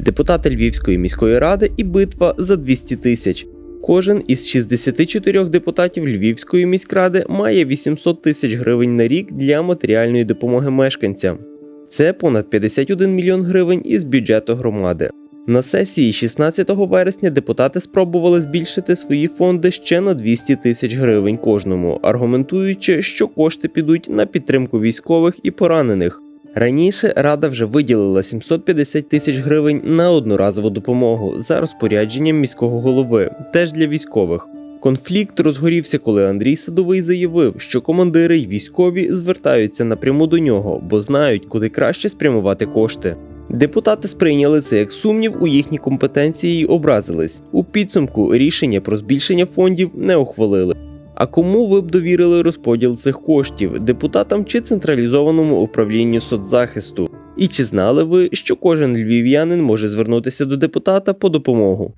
депутати Львівської міської ради і битва за 200 тисяч. Кожен із 64 депутатів Львівської міськради має 800 тисяч гривень на рік для матеріальної допомоги мешканцям. Це понад 51 мільйон гривень із бюджету громади. На сесії 16 вересня депутати спробували збільшити свої фонди ще на 200 тисяч гривень кожному, аргументуючи, що кошти підуть на підтримку військових і поранених. Раніше рада вже виділила 750 тисяч гривень на одноразову допомогу за розпорядженням міського голови, теж для військових. Конфлікт розгорівся, коли Андрій Садовий заявив, що командири й військові звертаються напряму до нього, бо знають, куди краще спрямувати кошти. Депутати сприйняли це як сумнів у їхній компетенції й образились. У підсумку рішення про збільшення фондів не ухвалили. А кому ви б довірили розподіл цих коштів депутатам чи централізованому управлінню соцзахисту? І чи знали ви, що кожен львів'янин може звернутися до депутата по допомогу?